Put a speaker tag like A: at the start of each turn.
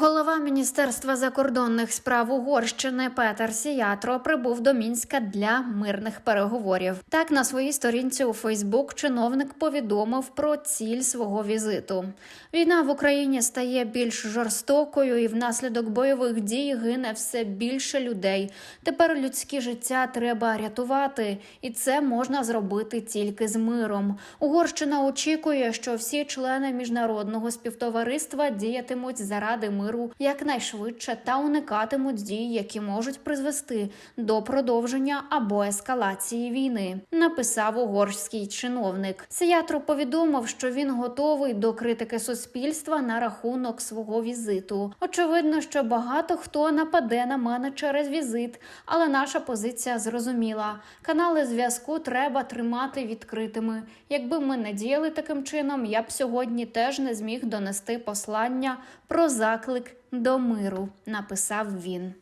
A: Голова Міністерства закордонних справ Угорщини Петер Сіятро прибув до Мінська для мирних переговорів. Так на своїй сторінці у Фейсбук чиновник повідомив про ціль свого візиту. Війна в Україні стає більш жорстокою, і внаслідок бойових дій гине все більше людей. Тепер людські життя треба рятувати, і це можна зробити тільки з миром. Угорщина очікує, що всі члени міжнародного співтовариства діятимуть заради миру якнайшвидше та уникатимуть дій, які можуть призвести до продовження або ескалації війни. Написав угорський чиновник. Сіятро повідомив, що він готовий до критики суспільства на рахунок свого візиту. Очевидно, що багато хто нападе на мене через візит, але наша позиція зрозуміла. Канали зв'язку треба тримати відкритими. Якби ми не діяли таким чином, я б сьогодні теж не зміг донести послання про заклик до миру, написав він.